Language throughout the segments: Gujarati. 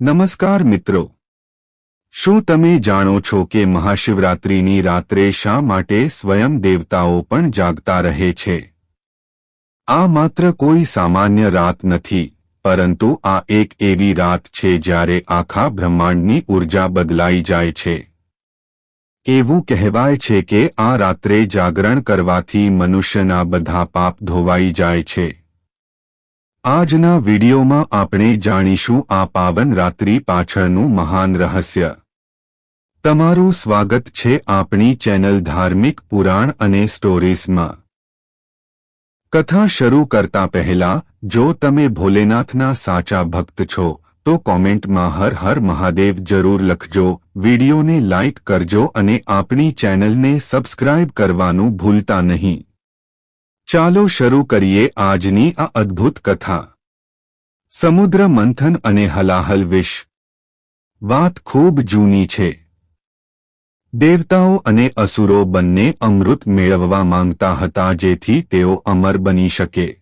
નમસ્કાર મિત્રો. શું તમે જાણો છો કે મહાશિવરાત્રિની રાત્રે શા માટે સ્વયં દેવતાઓ પણ જાગતા રહે છે? આ માત્ર કોઈ સામાન્ય રાત નથી, પરંતુ આ એક એવી રાત છે જ્યારે આખા બ્રહ્માંડની ઊર્જા બદલાઈ જાય છે. એવું કહેવાય છે કે આ રાત્રે જાગરણ કરવાથી મનુષ્યના બધા પાપ ધોવાઈ જાય છે. આજના વિડીયોમાં આપણે જાણીશું આ પાવન રાત્રિ પાછળનું મહાન રહસ્ય. તમારું સ્વાગત છે આપણી ચેનલ ધાર્મિક પુરાણ અને સ્ટોરીઝમાં. કથા શરૂ કરતા પહેલા, જો તમે ભોલેનાથના સાચા ભક્ત છો, તો કોમેન્ટમાં હર હર મહાદેવ જરૂર લખજો, વિડિયોને લાઇક કરજો અને આપણી ચેનલને સબસ્ક્રાઇબ કરવાનું ભૂલતા નહીં. ચાલો શરૂ કરીએ આજની આ અદ્ભુત કથા. સમુદ્ર મંથન અને હલાહલ વિશ. વાત ખૂબ જૂની છે. દેવતાઓ અને અસુરો બંને અમૃત મેળવવા માંગતા હતા જેથી તેઓ અમર બની શકે.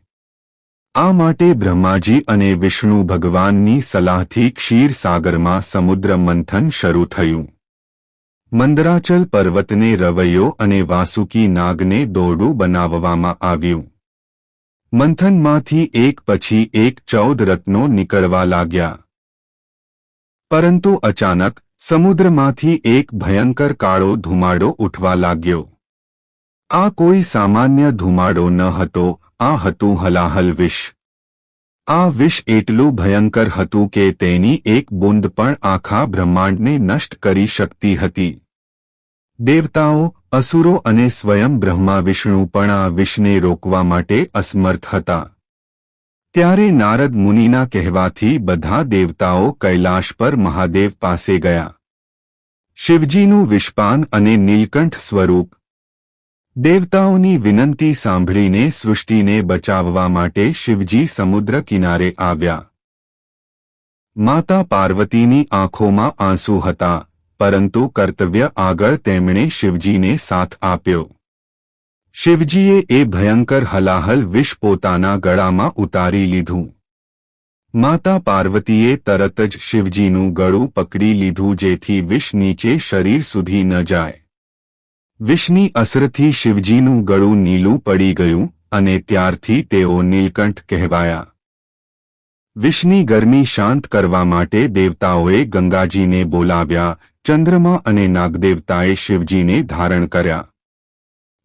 આ માટે બ્રહ્માજી અને વિષ્ણુ ભગવાનની સલાહથી ક્ષીરસાગરમાં સમુદ્ર મંથન શરૂ થયું. મંદરાચલ પર્વતને રવૈયો અને વાસુકી નાગને દોરડું બનાવવામાં આવ્યું. મંથનમાંથી એક પછી એક ચૌદ રત્નો નીકળવા લાગ્યા. પરંતુ અચાનક સમુદ્રમાંથી એક ભયંકર કાળો ધુમાડો ઉઠવા લાગ્યો. આ કોઈ સામાન્ય ધુમાડો ન હતો, આ હતું હલાહલ વિષ. આ વિષ એટલું ભયંકર હતું કે તેની એક બુંદ પણ આખા બ્રહ્માંડને નષ્ટ કરી શકતી હતી. દેવતાઓ, અસુરો અને સ્વયં બ્રહ્મા વિષ્ણુ પણ આ વિષને રોકવા માટે અસમર્થ હતા. ત્યારે નારદ મુનિના કહેવાથી બધા દેવતાઓ કૈલાશ પર મહાદેવ પાસે ગયા. શિવજીનું વિષ્પાન અને નીલકંઠ સ્વરૂપ દેવતાઓની વિનંતી સાંભળીને સૃષ્ટિને બચાવવા માટે શિવજી સમુદ્ર કિનારે આવ્યા. માતા પાર્વતીની આંખોમાં આંસુ હતા, પરંતુ કર્તવ્ય આગળ તેમણે શિવજીને સાથ આપ્યો. શિવજીએ એ ભયંકર હલાહલ વિષ પોતાના ગળામાં ઉતારી લીધું. માતા પાર્વતીએ તરત જ શિવજીનું ગળું પકડી લીધું જેથી વિષ નીચે શરીર સુધી ન જાય. વિષની અસરથી શિવજીનું ગળું નીલું પડી ગયું અને ત્યારથી તેઓ નીલકંઠ કહેવાયા. વિષની ગરમી શાંત કરવા માટે દેવતાઓએ ગંગાજીને બોલાવ્યા, ચંદ્રમા અને નાગદેવતાએ શિવજીને ધારણ કર્યા.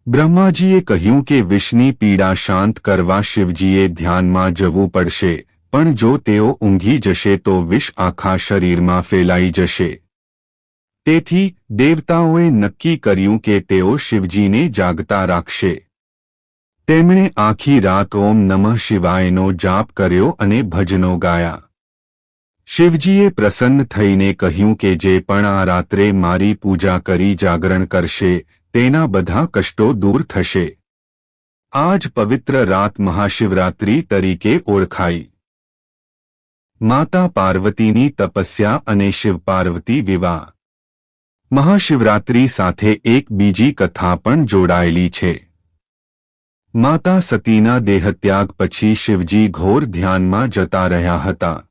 બ્રહ્માજીએ કહ્યું કે વિષની પીડા શાંત કરવા શિવજીએ ધ્યાનમાં જવું પડશે, પણ જો તેઓ ઊંઘી જશે તો વિષ આખા શરીરમાં ફેલાઈ જશે. તેથી દેવતાઓએ નક્કી કર્યું કે તેઓ શિવજીને જાગતા રાખશે. તેમણે આખી રાત ઓમ નમઃ શિવાયનો જાપ કર્યો અને ભજનો ગાયા. શિવજીએ પ્રસન્ન થઈને કહ્યું કે જે પણ આ રાત્રે મારી પૂજા કરી જાગરણ કરશે, તેના બધા કષ્ટો દૂર થશે. આજ પવિત્ર રાત મહાશિવરાત્રિ તરીકે ઓળખાઈ. માતા પાર્વતીની તપસ્યા અને શિવ પાર્વતી વિવાહ. મહાશિવરાત્રી સાથે એક બીજી કથા પણ જોડાયેલી છે. માતા સતીના દેહત્યાગ પછી શિવજી ઘોર ધ્યાનમાં જતા રહ્યા હતા.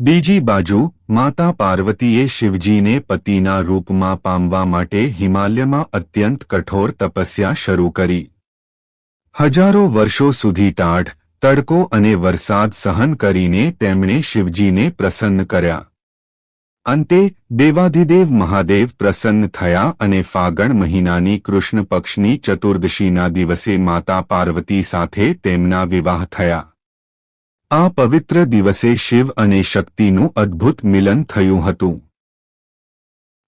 બીજી બાજુ, માતા પાર્વતીએ શિવજીને પતિના રૂપમાં પામવા માટે હિમાલયમાં અત્યંત કઠોર તપસ્યા શરૂ કરી. હજારો વર્ષો સુધી ટાઢ, તડકો અને વરસાદ સહન કરીને તેમણે શિવજીને પ્રસન્ન કર્યા. અંતે દેવાધિદેવ મહાદેવ પ્રસન્ન થયા અને ફાગણ મહિનાની કૃષ્ણ પક્ષની ચતુર્દશીના દિવસે માતા પાર્વતી સાથે તેમના વિવાહ થયા. આ પવિત્ર દિવસે શિવ અને શક્તિનું અદ્ભુત મિલન થયું હતું.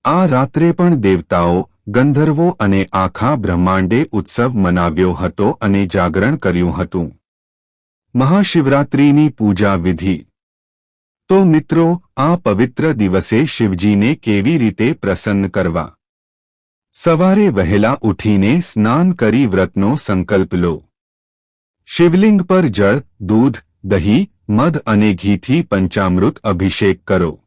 આ રાત્રે પણ દેવતાઓ, ગંધર્વો અને આખા બ્રહ્માંડે ઉત્સવ મનાવ્યો હતો અને જાગરણ કર્યું હતું. મહાશિવરાત્રિની પૂજા વિધિ તો મિત્રો, આ પવિત્ર દિવસે શિવજીને કેવી રીતે પ્રસન્ન કરવા? સવારે વહેલા ઉઠીને સ્નાન કરી વ્રતનો સંકલ્પ લો. શિવલિંગ પર જળ, દૂધ, દહીં, મધ અને ઘીથી પંચામૃત અભિષેક કરો.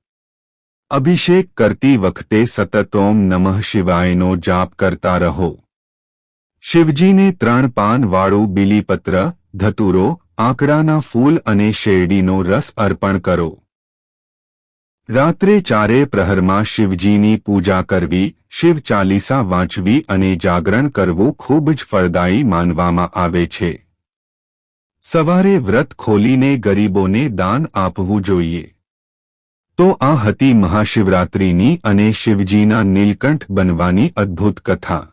અભિષેક કરતી વખતે સતત ઓમ નમઃ શિવાયનો જાપ કરતા રહો. શિવજીને ત્રણ પાનવાળું બીલીપત્ર, ધતુરો, આંકડાના ફૂલ અને શેરડીનો રસ અર્પણ કરો. રાત્રે ચારે પ્રહરમાં શિવજીની પૂજા કરવી, શિવ ચાલીસા વાંચવી અને જાગરણ કરવું ખૂબ જ ફળદાયી માનવામાં આવે છે. સવારે વ્રત ખોલીને ગરીબોને દાન આપવું જોઈએ. તો આ હતી મહાશિવરાત્રિની અને શિવજીના નીલકંઠ બનવાની અદ્ભુત કથા.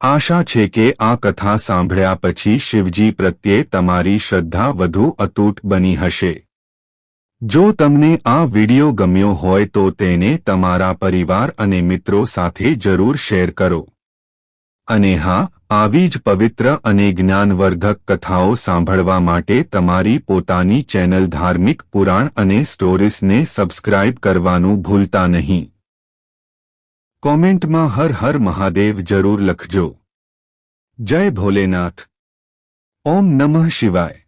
આશા છે કે આ કથા સાંભળ્યા પછી શિવજી પ્રત્યે તમારી શ્રદ્ધા વધુ અતૂટ બની હશે. જો તમને આ વિડિયો ગમ્યો હોય તો તેને તમારા પરિવાર અને મિત્રો સાથે જરૂર શેર કરો. અને હા, આવી જ પવિત્ર અને જ્ઞાનવર્ધક કથાઓ સાંભળવા માટે તમારી પોતાની ચેનલ ધાર્મિક પુરાણ અને સ્ટોરીઝને સબસ્ક્રાઇબ કરવાનું ભૂલતા નહીં. કોમેન્ટમાં હર હર મહાદેવ જરૂર લખજો. જય ભોલેનાથ. ઓમ નમઃ શિવાય.